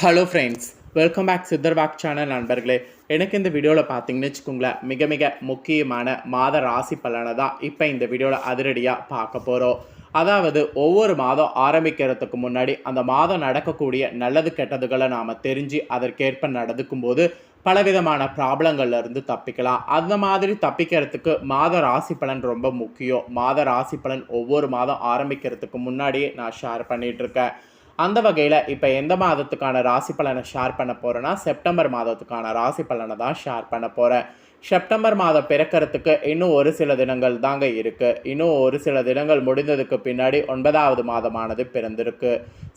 Hello friends welcome back சித்தர்வாக் channel நண்பர்களே. எனக்கு இந்த வீடியோவில் பார்த்தீங்கன்னு வச்சுக்கோங்களேன் மிக மிக முக்கியமான மாத ராசி பலனை தான் இப்போ இந்த வீடியோவில் அதிரடியாக பார்க்க போகிறோம் அதாவது ஒவ்வொரு மாதம் ஆரம்பிக்கிறதுக்கு முன்னாடி அந்த மாதம் நடக்கக்கூடிய நல்லது கெட்டதுகளை நாம் தெரிஞ்சு அதற்கேற்ப நடந்துக்கும் போது பலவிதமான ப்ராப்ளங்கள்லேருந்து தப்பிக்கலாம். அந்த மாதிரி தப்பிக்கிறதுக்கு மாத ராசி பலன் ரொம்ப முக்கியம். மாத ராசி பலன் ஒவ்வொரு மாதம் ஆரம்பிக்கிறதுக்கு முன்னாடியே நான் ஷேர் பண்ணிகிட்ருக்கேன் அந்த வகையில் இப்போ எந்த மாதத்துக்கான ராசி பலனை ஷேர் பண்ண போகிறேன்னா செப்டம்பர் மாதத்துக்கான ராசி பலனை தான் ஷேர் பண்ண போகிறேன் செப்டம்பர் மாதம் பிறக்கிறதுக்கு இன்னும் ஒரு சில தினங்கள் தாங்க இருக்குது இன்னும் ஒரு சில தினங்கள் முடிந்ததுக்கு பின்னாடி ஒன்பதாவது மாதமானது பிறந்திருக்கு.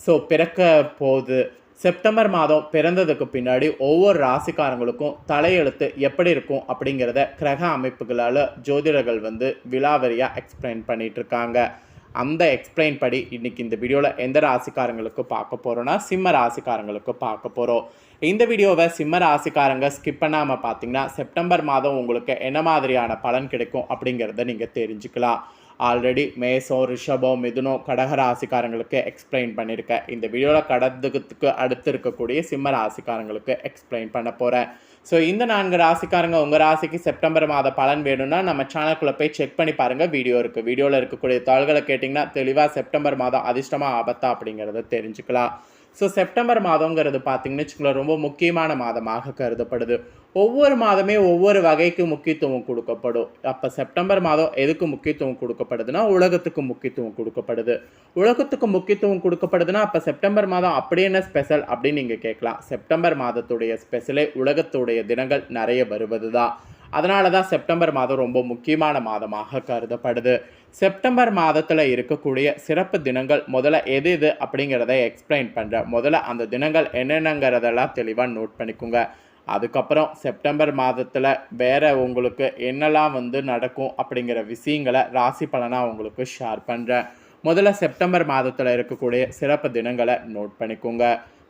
ஸோ பிறக்க போகுது செப்டம்பர் மாதம் பிறந்ததுக்கு பின்னாடி ஒவ்வொரு ராசிக்காரங்களுக்கும் தலையெழுத்து எப்படி இருக்கும் அப்படிங்கிறத கிரக அமைப்புகளால் ஜோதிடர்கள் வந்து விலாவரியாக எக்ஸ்பிளைன் பண்ணிகிட்ருக்காங்க இருக்காங்க. அந்த எக்ஸ்பிளைன் படி இன்றைக்கி இந்த வீடியோவில் எந்த ராசிக்காரங்களுக்கு பார்க்க போகிறோன்னா சிம்ம ராசிக்காரங்களுக்கு பார்க்க போகிறோம் இந்த வீடியோவை சிம்ம ராசிக்காரங்க ஸ்கிப் பண்ணாமல் பார்த்தீங்கன்னா செப்டம்பர் மாதம் உங்களுக்கு என்ன மாதிரியான பலன் கிடைக்கும் அப்படிங்கிறத நீங்கள் தெரிஞ்சுக்கலாம். ஆல்ரெடி மேசோ ரிஷபோ மிதுனோ கடக ராசிக்காரங்களுக்கு எக்ஸ்பிளைன் பண்ணியிருக்கேன் இந்த வீடியோவில் கடத்துக்கு அடுத்து இருக்கக்கூடிய சிம்ம ராசிக்காரங்களுக்கு எக்ஸ்பிளைன் பண்ண போகிறேன் ஸோ இந்த நான்கு ராசிக்காரங்க உங்கள் ராசிக்கு செப்டம்பர் மாத பலன் வேணும்னா நம்ம சேனலுக்குள்ளே போய் செக் பண்ணி பாருங்கள் வீடியோ இருக்குது வீடியோவில் இருக்கக்கூடிய தாள்களை கேட்டிங்கன்னா தெளிவாக செப்டம்பர் மாதம் அதிர்ஷ்டமாக ஆபத்தா அப்படிங்கிறத தெரிஞ்சுக்கலாம். ஸோ செப்டம்பர் மாதங்கிறது பார்த்தீங்கன்னு வச்சுக்கோங்களேன் ரொம்ப முக்கியமான மாதமாக கருதப்படுது. ஒவ்வொரு மாதமே ஒவ்வொரு வகைக்கு முக்கியத்துவம் கொடுக்கப்படும். அப்போ செப்டம்பர் மாதம் எதுக்கு முக்கியத்துவம் கொடுக்கப்படுதுன்னா உலகத்துக்கு முக்கியத்துவம் கொடுக்கப்படுது. உலகத்துக்கு முக்கியத்துவம் கொடுக்கப்படுதுன்னா அப்போ செப்டம்பர் மாதம் அப்படி என்ன ஸ்பெஷல் அப்படின்னு நீங்கள் கேட்கலாம். செப்டம்பர் மாதத்துடைய ஸ்பெஷலே உலகத்துடைய தினங்கள் நிறைய வருவது தான் அதனால தான் செப்டம்பர் மாதம் ரொம்ப முக்கியமான மாதமாக கருதப்படுது. செப்டம்பர் மாதத்தில் இருக்கக்கூடிய சிறப்பு தினங்கள் முதல்ல எது எது அப்படிங்கிறத எக்ஸ்பிளைன் பண்ணுறேன் முதல்ல அந்த தினங்கள் என்னென்னங்கிறதெல்லாம் தெளிவாக நோட் பண்ணிக்கோங்க. அதுக்கப்புறம் செப்டம்பர் மாதத்தில் வேற உங்களுக்கு என்னெல்லாம் வந்து நடக்கும் அப்படிங்கிற விஷயங்களை ராசி பலனாக உங்களுக்கு ஷேர் பண்ணுறேன் முதல்ல செப்டம்பர் மாதத்தில் இருக்கக்கூடிய சிறப்பு தினங்களை நோட் பண்ணிக்கோங்க.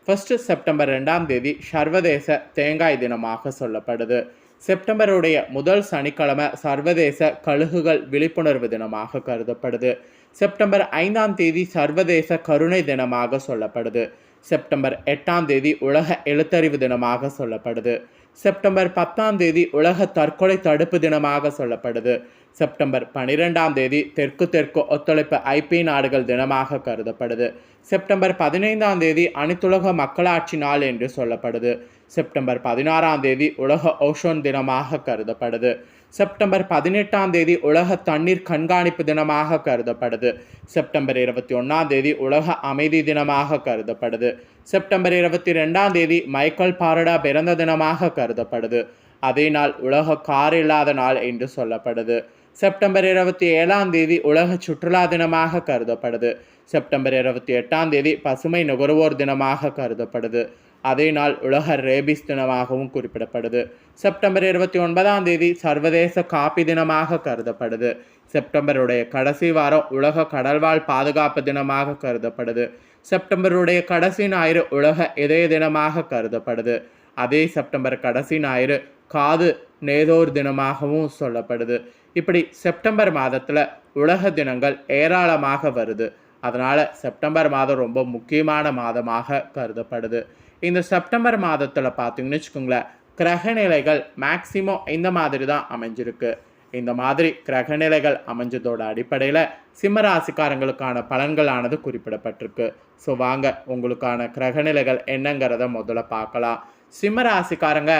ஃபஸ்ட்டு செப்டம்பர் ரெண்டாம் தேதி சர்வதேச தேங்காய் தினமாக சொல்லப்படுது. செப்டம்பருடைய முதல் சனிக்கிழமை சர்வதேச கழுகுகள் விழிப்புணர்வு தினமாக கருதப்படுது. செப்டம்பர் ஐந்தாம் தேதி சர்வதேச கருணை தினமாக சொல்லப்படுது. செப்டம்பர் எட்டாம் தேதி உலக எழுத்தறிவு தினமாக சொல்லப்படுது. செப்டம்பர் பத்தாம் தேதி உலக தற்கொலை தடுப்பு தினமாக சொல்லப்படுது. செப்டம்பர் பன்னிரெண்டாம் தேதி தெற்கு தெற்கு ஒத்துழைப்பு ஐபி நாடுகள் தினமாக கருதப்படுது. செப்டம்பர் பதினைந்தாம் தேதி அனைத்துலக மக்களாட்சி நாள் என்று சொல்லப்படுது. செப்டம்பர் பதினாறாம் தேதி உலக ஓஷோன் தினமாக கருதப்படுது. செப்டம்பர் பதினெட்டாம் தேதி உலக தண்ணீர் கண்காணிப்பு தினமாக கருதப்படுது. செப்டம்பர் இருபத்தி ஒன்றாம் தேதி உலக அமைதி தினமாக கருதப்படுது. செப்டம்பர் இருபத்தி ரெண்டாம் தேதி மைக்கேல் பாரடா பிறந்த தினமாக கருதப்படுது. அதே நாள் உலக கார் இல்லாத நாள் என்று சொல்லப்படுது. செப்டம்பர் இருபத்தி ஏழாம் தேதி உலக சுற்றுலா தினமாக கருதப்படுது. செப்டம்பர் இருபத்தி எட்டாம் தேதி பசுமை நுகர்வோர் தினமாக கருதப்படுது. அதே நாள் உலக ரேபிஸ் தினமாகவும் குறிப்பிடப்படுது. செப்டம்பர் இருபத்தி ஒன்பதாம் தேதி சர்வதேச காப்பி தினமாக கருதப்படுது. செப்டம்பருடைய கடைசி வாரம் உலக கடல்வாழ் பாதுகாப்பு தினமாக கருதப்படுது. செப்டம்பருடைய கடைசி ஞாயிறு உலக இதய தினமாக கருதப்படுது. அதே செப்டம்பர் கடைசி ஞாயிறு காது நேதோர் தினமாகவும் சொல்லப்படுது. இப்படி செப்டம்பர் மாதத்தில் உலக தினங்கள் ஏராளமாக வருது. அதனால் செப்டம்பர் மாதம் ரொம்ப முக்கியமான மாதமாக கருதப்படுது. இந்த செப்டம்பர் மாதத்தில் பார்த்தீங்கன்னு வச்சுக்கோங்களேன் கிரகநிலைகள் மேக்சிமம் இந்த மாதிரி தான் அமைஞ்சிருக்கு. இந்த மாதிரி கிரகநிலைகள் அமைஞ்சதோட அடிப்படையில் சிம்மராசிக்காரங்களுக்கான பலன்களானது குறிப்பிடப்பட்டிருக்கு. ஸோ வாங்க உங்களுக்கான கிரகநிலைகள் என்னங்கிறத முதல்ல பார்க்கலாம். சிம்மராசிக்காரங்க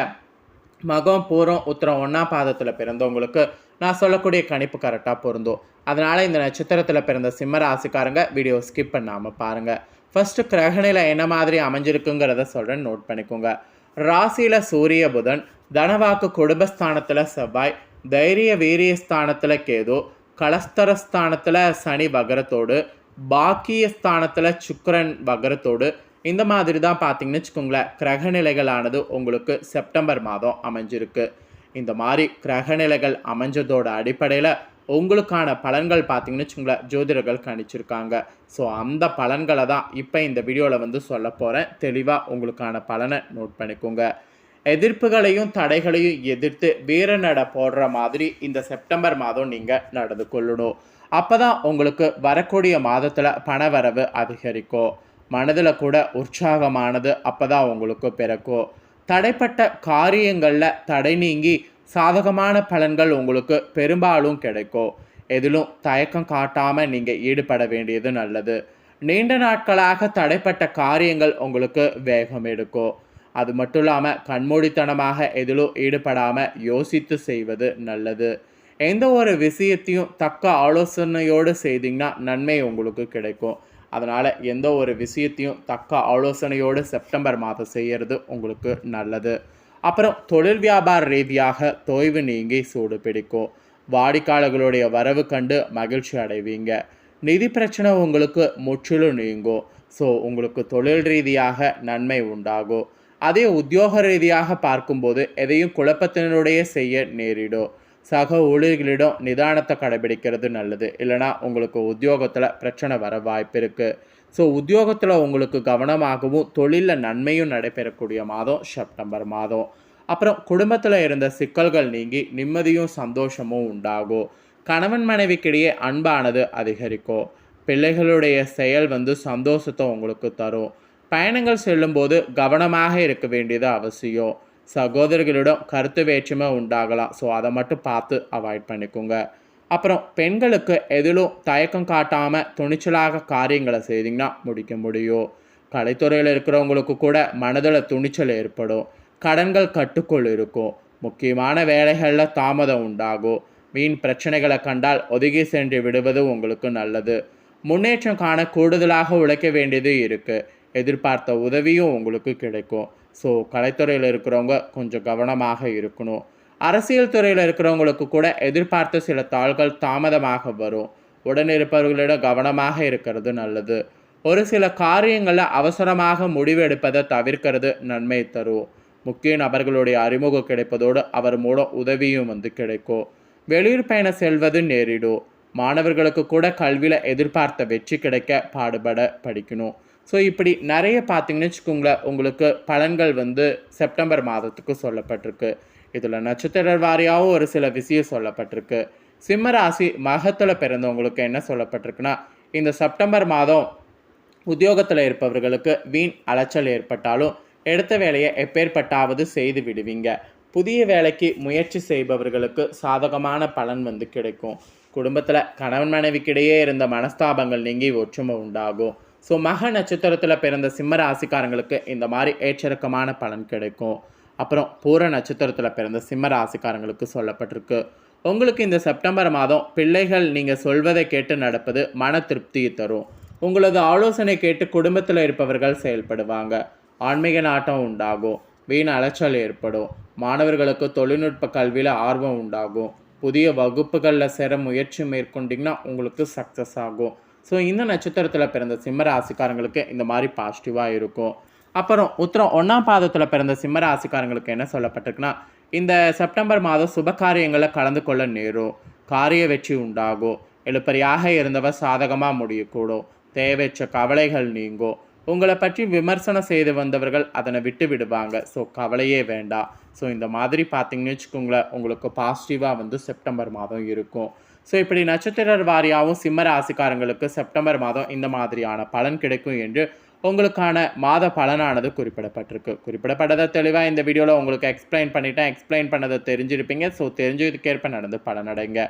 மகம் பூரம் உத்தரம் ஒன்றாம் பாதத்தில் பிறந்தவங்களுக்கு நான் சொல்லக்கூடிய கணிப்பு கரெக்டாக பொருந்தும். அதனால் இந்த நட்சத்திரத்தில் பிறந்த சிம்ம ராசிக்காரங்க வீடியோ ஸ்கிப் பண்ணாமல் பாருங்கள் ஃபஸ்ட்டு கிரகணில என்ன மாதிரி அமைஞ்சிருக்குங்கிறத சொல்கிறேன் நோட் பண்ணிக்கோங்க. ராசியில் சூரிய புதன் தனவாக்கு குடும்பஸ்தானத்தில் செவ்வாய் தைரிய வீரிய ஸ்தானத்தில் கேது கலஸ்தர ஸ்தானத்தில் சனி வகரத்தோடு பாக்கிய ஸ்தானத்தில் சுக்கரன் வகரத்தோடு இந்த மாதிரி தான் பார்த்தீங்கன்னு வச்சுக்கோங்களேன் கிரகநிலைகளானது உங்களுக்கு செப்டம்பர் மாதம் அமைஞ்சிருக்கு. இந்த மாதிரி கிரகநிலைகள் அமைஞ்சதோட அடிப்படையில் உங்களுக்கான பலன்கள் பார்த்தீங்கன்னு வச்சுங்களேன் ஜோதிடர்கள் கணிச்சிருக்காங்க. ஸோ அந்த பலன்களை தான் இப்போ இந்த வீடியோவில் வந்து சொல்ல போகிறேன் தெளிவாக உங்களுக்கான பலனை நோட் பண்ணிக்கோங்க. எதிர்ப்புகளையும் தடைகளையும் எதிர்த்து வீர நட போடுற மாதிரி இந்த செப்டம்பர் மாதம் நீங்கள் நடந்து கொள்ளணும். அப்போ தான் உங்களுக்கு வரக்கூடிய மாதத்தில் பணவரவு அதிகரிக்கும். மனதில் கூட உற்சாகமானது அப்போ தான் உங்களுக்கு பிறக்கும். தடைப்பட்ட காரியங்களில் தடை நீங்கி சாதகமான பலன்கள் உங்களுக்கு பெரும்பாலும் கிடைக்கும். எதிலும் தயக்கம் காட்டாமல் நீங்கள் ஈடுபட வேண்டியது நல்லது. நீண்ட நாட்களாக தடைப்பட்ட காரியங்கள் உங்களுக்கு வேகம் எடுக்கும். அது மட்டும் இல்லாமல் கண்மூடித்தனமாக எதிலும் ஈடுபடாமல் யோசித்து செய்வது நல்லது. எந்த ஒரு விஷயத்தையும் தக்க ஆலோசனையோடு செய்தீங்கன்னா நன்மை உங்களுக்கு கிடைக்கும். அதனால் எந்த ஒரு விஷயத்தையும் தக்க ஆலோசனையோடு செப்டம்பர் மாதம் செய்கிறது உங்களுக்கு நல்லது. அப்புறம் தொழில் வியாபார ரீதியாக தொய்வு நீங்கி சூடு பிடிக்கும். வாடிக்கையாளர்களுடைய வரவு கண்டு மகிழ்ச்சி அடைவீங்க. நிதி பிரச்சனை உங்களுக்கு முற்றிலும் நீங்கும். ஸோ உங்களுக்கு தொழில் ரீதியாக நன்மை உண்டாகும். அதே உத்தியோக ரீதியாக பார்க்கும்போது எதையும் குழப்பத்தினுடைய செய்ய நேரிடும். சக ஊழியர்களிடம் நிதானத்தை கடைபிடிக்கிறது நல்லது. இல்லைனா உங்களுக்கு உத்தியோகத்தில் பிரச்சனை வர வாய்ப்பு இருக்குது ஸோ உத்தியோகத்தில் உங்களுக்கு கவனமாகவும் தொழிலில் நன்மையும் நடைபெறக்கூடிய மாதம் செப்டம்பர் மாதம். அப்புறம் குடும்பத்தில் இருந்த சிக்கல்கள் நீங்கி நிம்மதியும் சந்தோஷமும் உண்டாகும். கணவன் மனைவிக்கிடையே அன்பானது அதிகரிக்கும். பிள்ளைகளுடைய செயல் வந்து சந்தோஷத்தை உங்களுக்கு தரும். பயணங்கள் செல்லும்போது கவனமாக இருக்க வேண்டியது அவசியம். சகோதரர்களிடம் கருத்து வேற்றுமை உண்டாகலாம். ஸோ அதை மட்டும் பார்த்து அவாய்ட் பண்ணிக்கோங்க. அப்புறம் பெண்களுக்கு எதிலும் தயக்கம் காட்டாமல் துணிச்சலாக காரியங்களை செய்தீங்கன்னா முடிக்க முடியும். கலைத்துறையில் இருக்கிறவங்களுக்கு கூட மனதில் துணிச்சல் ஏற்படும். கடன்கள் கட்டுக்குள் இருக்கும். முக்கியமான வேலைகளில் தாமதம் உண்டாகும். வீண் பிரச்சனைகளை கண்டால் ஒதுங்கி சென்று விடுவது உங்களுக்கு நல்லது. முன்னேற்றம் காண கூடுதலாக உழைக்க வேண்டியது இருக்குது எதிர்பார்த்த உதவியும் உங்களுக்கு கிடைக்கும். ஸோ கலைத்துறையில் இருக்கிறவங்க கொஞ்சம் கவனமாக இருக்கணும். அரசியல் துறையில் இருக்கிறவங்களுக்கு கூட எதிர்பார்த்த சில தாள்கள் தாமதமாக வரும். உடன் இருப்பவர்களிடம் கவனமாக இருக்கிறது நல்லது. ஒரு சில காரியங்களில் அவசரமாக முடிவெடுப்பதை தவிர்க்கிறது நன்மை தரும். முக்கிய நபர்களுடைய அறிமுகம் கிடைப்பதோடு அவர் மூலம் உதவியும் வந்து கிடைக்கும். வெளியூர் பயணம் செல்வது நேரிடும். மாணவர்களுக்கு கூட கல்வியில் எதிர்பார்த்த வெற்றி கிடைக்க பாடுபட படிக்கணும். ஸோ இப்படி நிறைய பார்த்தீங்கன்னு வச்சுக்கோங்களேன் உங்களுக்கு பலன்கள் வந்து செப்டம்பர் மாதத்துக்கு சொல்லப்பட்டிருக்கு. இதில் நட்சத்திர வாரியாகவும் ஒரு சில விஷயம் சொல்லப்பட்டிருக்கு. சிம்மராசி மகத்தில் பிறந்தவங்களுக்கு என்ன சொல்லப்பட்டிருக்குன்னா இந்த செப்டம்பர் மாதம் உத்தியோகத்தில் இருப்பவர்களுக்கு வீண் அலைச்சல் ஏற்பட்டாலும் எடுத்த வேலையை எப்பேற்பட்டாவது செய்து விடுவீங்க. புதிய வேலைக்கு முயற்சி செய்பவர்களுக்கு சாதகமான பலன் வந்து கிடைக்கும். குடும்பத்தில் கணவன் மனைவிக்கிடையே இருந்த மனஸ்தாபங்கள் நீங்கி ஒற்றுமை உண்டாகும். ஸோ மக நட்சத்திரத்தில் பிறந்த சிம்ம ராசிக்காரங்களுக்கு இந்த மாதிரி ஏற்றிறக்கமான பலன் கிடைக்கும். அப்புறம் பூர நட்சத்திரத்தில் பிறந்த சிம்ம ராசிக்காரங்களுக்கு சொல்லப்பட்டிருக்கு. உங்களுக்கு இந்த செப்டம்பர் மாதம் பிள்ளைகள் நீங்கள் சொல்வதை கேட்டு நடப்பது மன திருப்தியை தரும். உங்களது ஆலோசனை கேட்டு குடும்பத்தில் இருப்பவர்கள் செயல்படுவாங்க. ஆன்மீக நாட்டம் உண்டாகும். வீண் அலைச்சல் ஏற்படும். மாணவர்களுக்கு தொழில்நுட்ப கல்வியில் ஆர்வம் உண்டாகும். புதிய வகுப்புகளில் சேர முயற்சி மேற்கொண்டிங்கன்னா உங்களுக்கு சக்ஸஸ் ஆகும். ஸோ இந்த நட்சத்திரத்தில் பிறந்த சிம்ம ராசிக்காரங்களுக்கு இந்த மாதிரி பாசிட்டிவாக இருக்கும். அப்புறம் உத்தரம் ஒன்றாம் பாதத்தில் பிறந்த சிம்ம ராசிக்காரங்களுக்கு என்ன சொல்லப்பட்டிருக்குன்னா இந்த செப்டம்பர் மாதம் சுப காரியங்களை கலந்து கொள்ள நேரும். காரிய வெற்றி உண்டாகும். எழுப்பறியாக இருந்தவர் சாதகமாக முடியக்கூடும். தேவையற்ற கவலைகள் நீங்கும். உங்களை பற்றி விமர்சனம் செய்து வந்தவர்கள் அதனை விட்டு விடுவாங்க. ஸோ கவலையே வேண்டாம். ஸோ இந்த மாதிரி பார்த்தீங்கன்னு வச்சுக்கோங்களேன் உங்களுக்கு பாசிட்டிவாக வந்து செப்டம்பர் மாதம் இருக்கும். ஸோ இப்படி நட்சத்திர வாரியாகவும் சிம்ம ராசிக்காரங்களுக்கு செப்டம்பர் மாதம் இந்த மாதிரியான பலன் கிடைக்கும் என்று உங்களுக்கான மாத பலனானது குறிப்பிடப்பட்டிருக்கு. குறிப்பிடப்பட்டதை தெளிவாக இந்த வீடியோவில் உங்களுக்கு எக்ஸ்பிளைன் பண்ணிட்டேன். எக்ஸ்பிளைன் பண்ணதை தெரிஞ்சிருப்பீங்க. ஸோ தெரிஞ்சதுக்கேற்ப நடந்து பலனடைங்க.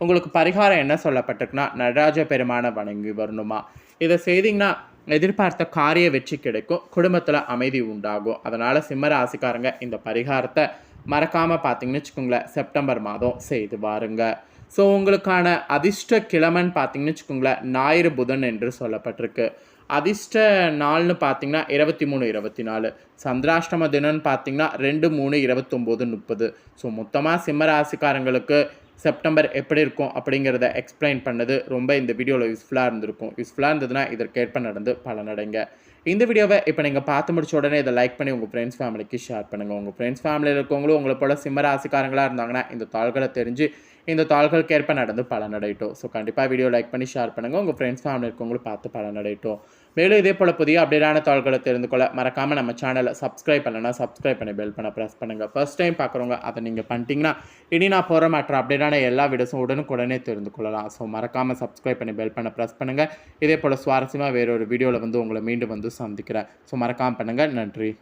உங்களுக்கு பரிகாரம் என்ன சொல்லப்பட்டிருக்குன்னா நடராஜ பெருமான வணங்கி வரணுமா? இதை செய்தீங்கன்னா எதிர்பார்த்த காரிய வெற்றி கிடைக்கும். குடும்பத்தில் அமைதி உண்டாகும். அதனால் சிம்ம ராசிக்காரங்க இந்த பரிகாரத்தை மறக்காமல் பார்த்தீங்கன்னு வச்சுக்கோங்களேன். செப்டம்பர் மாதம் செய்து பாருங்கள் ஸோ உங்களுக்கான அதிர்ஷ்ட கிழமைன்னு பார்த்தீங்கன்னு வச்சுக்கோங்களேன் ஞாயிறு புதன் என்று சொல்லப்பட்டிருக்கு. அதிர்ஷ்ட நாள்னு பார்த்தீங்கன்னா இருபத்தி மூணு இருபத்தி நாலு. சந்திராஷ்டம தினம்னு பார்த்தீங்கன்னா ரெண்டு மூணு இருபத்தொம்போது முப்பது. ஸோ மொத்தமாக சிம்ம ராசிக்காரங்களுக்கு செப்டம்பர் எப்படி இருக்கும் அப்படிங்கிறத எக்ஸ்பிளைன் பண்ணது ரொம்ப இந்த வீடியோவில் யூஸ்ஃபுல்லாக இருந்திருக்கும். யூஸ்ஃபுல்லாக இருந்ததுன்னா இதற்கேற்ப நடந்து பலனடைங்க. இந்த வீடியோவை இப்போ நீங்கள் பார்த்து முடிச்ச உடனே இதை லைக் பண்ணி உங்கள் ஃப்ரெண்ட்ஸ் ஃபேமிலிக்கு ஷேர் பண்ணுங்கள் உங்கள் ஃப்ரெண்ட்ஸ் ஃபேமிலியில் இருக்கவங்களும் உங்களை போல சிம்மராசிக்காரங்களாக இருந்தாங்கன்னா இந்த தாள்களை தெரிஞ்சு இந்த தாள்களுக்கு ஏற்ப நடந்து பலனடையட்டும். ஸோ கண்டிப்பாக வீடியோ லைக் பண்ணி ஷேர் பண்ணுங்கள் உங்கள் ஃப்ரெண்ட்ஸ் ஃபேமிலி இருக்கவங்களும் பார்த்து பலனடையட்டும். மேலும் இதே போல் புதிய அப்டேட்டான தகவல்களை தெரிந்து கொள்ள மறக்காமல் நம்ம சேனலை சப்ஸ்கிரைப் பண்ணலைன்னா சப்ஸ்கிரைப் பண்ணி பெல் பண்ண ப்ரெஸ் பண்ணுங்கள் ஃபர்ஸ்ட் டைம் பார்க்குறவங்க அதை நீங்கள் பண்ணிட்டீங்கன்னா இனி நான் போகிற மற்ற அப்டேட்டான எல்லா வீடியோஸும் உடனுக்குடனே தெரிந்து கொள்ளலாம். ஸோ மறக்காமல் சப்ஸ்கிரைப் பண்ணி பெல் பண்ண ப்ரெஸ் பண்ணுங்கள் இதே போல் சுவாரஸ்யமாக வேறொரு வீடியோவில் வந்து உங்களை மீண்டும் வந்து சந்திக்கிறேன். ஸோ மறக்காமல் பண்ணுங்கள் நன்றி.